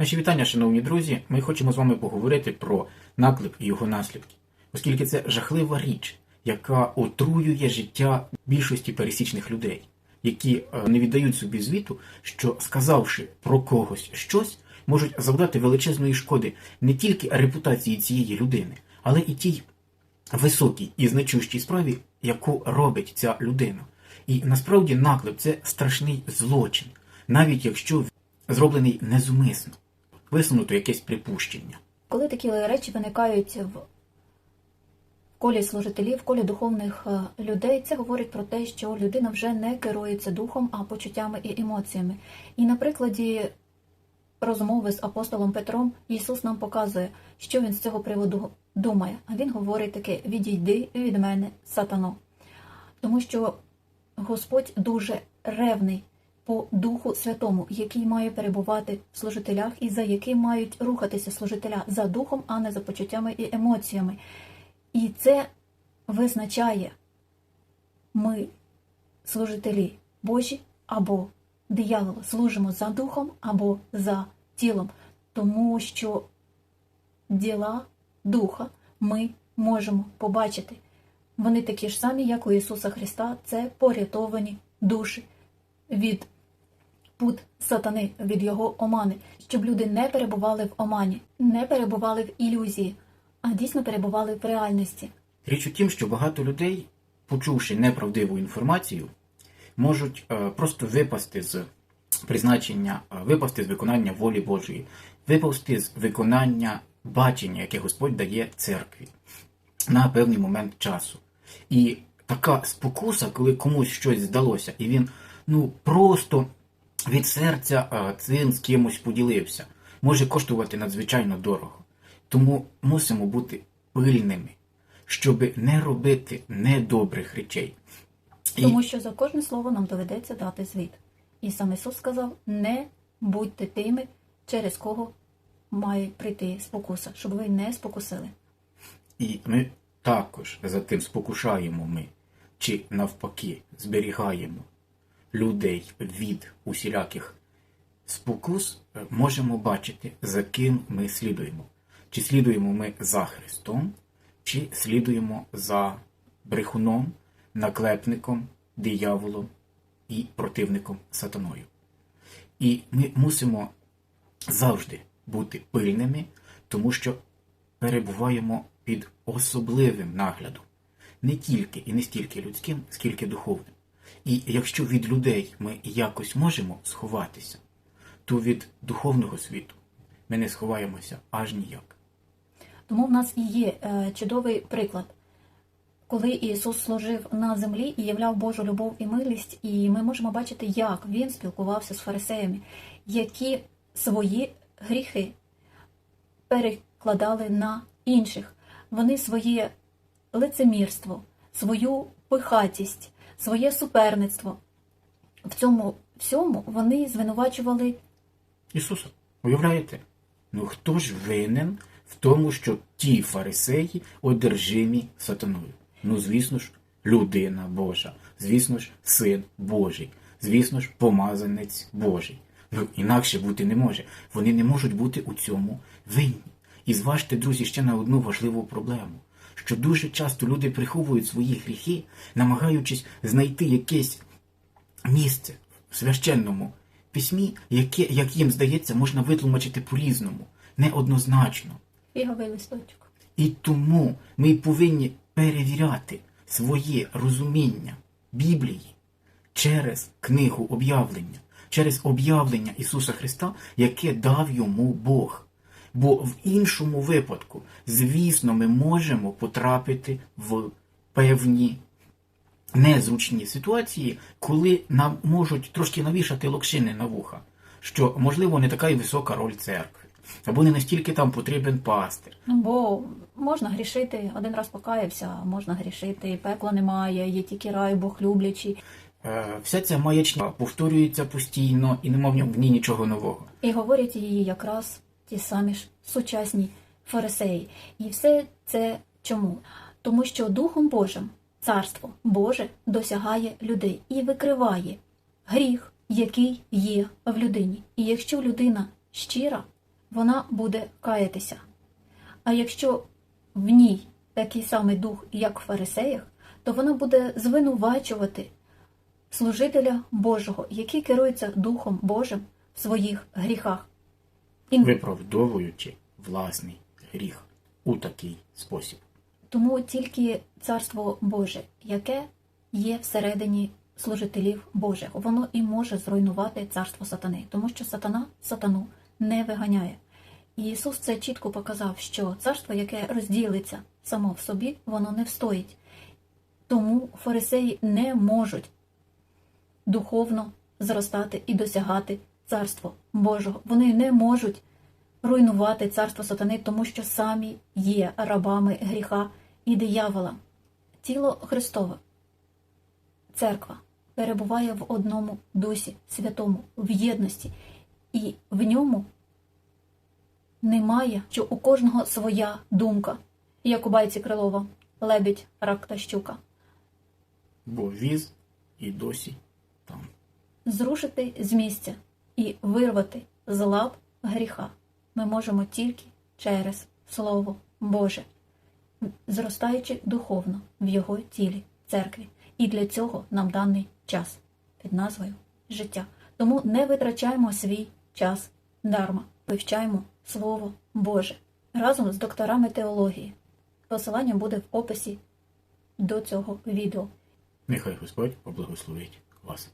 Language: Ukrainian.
Наші вітання, шановні друзі. Ми хочемо з вами поговорити про наклеп і його наслідки, оскільки це жахлива річ, яка отруює життя більшості пересічних людей, які е, не віддають собі звіту, що сказавши про когось щось, можуть завдати величезної шкоди не тільки репутації цієї людини, але і тій високій і значущій справі, яку робить ця людина. І насправді наклеп це страшний злочин, навіть якщо зроблений незумисно, висунуто якесь припущення. Коли такі речі виникають в колі служителів, в колі духовних е, людей, це говорить про те, що людина вже не керується духом, а почуттями і емоціями. І на прикладі розмови з апостолом Петром Ісус нам показує, що він з цього приводу думає. А він говорить таке: відійди від мене, сатано. Тому що Господь дуже ревний по Духу Святому, який має перебувати в служителях і за яким мають рухатися служителя за духом, а не за почуттями і емоціями. І це визначає ми, служителі Божі або диявола, служимо за духом або за тілом, тому що діла духа ми можемо побачити. Вони такі ж самі, як у Ісуса Христа, це порятовані душі від пут сатани, від його омани, щоб люди не перебували в омані, не перебували в ілюзії, а дійсно перебували в реальності. Річ у тім, що багато людей, почувши неправдиву інформацію, можуть е, просто випасти з призначення, е, випасти з виконання волі Божої, випасти з виконання бачення, яке Господь дає церкві на певний момент часу. І така спокуса, коли комусь щось здалося, і він ну просто від серця е, цим з кимось поділився, може коштувати надзвичайно дорого. Тому мусимо бути пильними, щоб не робити недобрих речей. Тому що за кожне слово нам доведеться дати звіт. І сам Ісус сказав: не будьте тими, через кого має прийти спокуса, щоб ви не спокусили. І ми також за тим спокушаємо ми, чи навпаки зберігаємо людей від усіляких спокус, е, можемо бачити, за ким ми слідуємо. Чи слідуємо ми за Христом, чи слідуємо за брехуном, наклепником, дияволом і противником сатаною. І ми мусимо завжди бути пильними, тому що перебуваємо під особливим наглядом, не тільки і не стільки людським, скільки духовним. І якщо від людей ми якось можемо сховатися, то від духовного світу ми не сховаємося аж ніяк. Тому в нас і є е, чудовий приклад, коли Ісус служив на землі і являв Божу любов і милість, і ми можемо бачити, як Він спілкувався з фарисеями, які свої гріхи перекладали на інших. Вони своє лицемірство, свою пихатість, своє суперництво. В цьому всьому вони звинувачували Ісуса, уявляєте? Ну хто ж винен в тому, що ті фарисеї одержимі сатаною? Ну, звісно ж, людина Божа, звісно ж, син Божий, звісно ж, помазанець Божий. Ну, інакше бути не може. Вони не можуть бути у цьому винні. І зважте, друзі, ще на одну важливу проблему. Що дуже часто люди приховують свої гріхи, намагаючись знайти якесь місце в священному письмі, яке, як їм здається, можна витлумачити по-різному, неоднозначно. листочок. І тому ми повинні перевіряти своє розуміння Біблії через книгу об'явлення, через об'явлення Ісуса Христа, яке дав йому Бог. Бо в іншому випадку, звісно, ми можемо потрапити в певні незручні ситуації, коли нам можуть трошки навішати локшини на вуха, що, можливо, не така й висока роль церкви, або не настільки там потрібен пастир. Ну, бо можна грішити, один раз покаявся, можна грішити, пекла немає, є тільки рай, Бог люблячий. Е, Вся ця маячня повторюється постійно і нема в ній нічого нового. І говорять її якраз ті самі ж сучасні фарисеї. І все це чому? Тому що Духом Божим Царство Боже досягає людей і викриває гріх, який є в людині. І якщо людина щира, вона буде каятися. А якщо в ній такий самий дух, як в фарисеях, то вона буде звинувачувати служителя Божого, який керується Духом Божим в своїх гріхах. Виправдовуючи власний гріх у такий спосіб. тому тільки Царство Боже, яке є всередині служителів Божих, воно і може зруйнувати царство сатани, тому що сатана сатану не виганяє. І Ісус це чітко показав, що царство, яке розділиться само в собі, воно не встоїть. Тому фарисеї не можуть духовно зростати і досягати царства Божого. Вони не можуть руйнувати царство сатани, тому що самі є рабами гріха і диявола. Тіло Христове, церква, перебуває в одному дусі святому, в єдності, і в ньому немає, що у кожного своя думка, як у байці Крилова, лебідь, рак та щука. Бо віз і досі там. Зрушити з місця і вирвати з лап гріха ми можемо тільки через Слово Боже, зростаючи духовно в його тілі, церкві. І для цього нам даний час під назвою життя. Тому не витрачаємо свій час дарма, вивчаємо Слово Боже разом з докторами теології. Посилання буде в описі до цього відео. Нехай Господь поблагословить вас.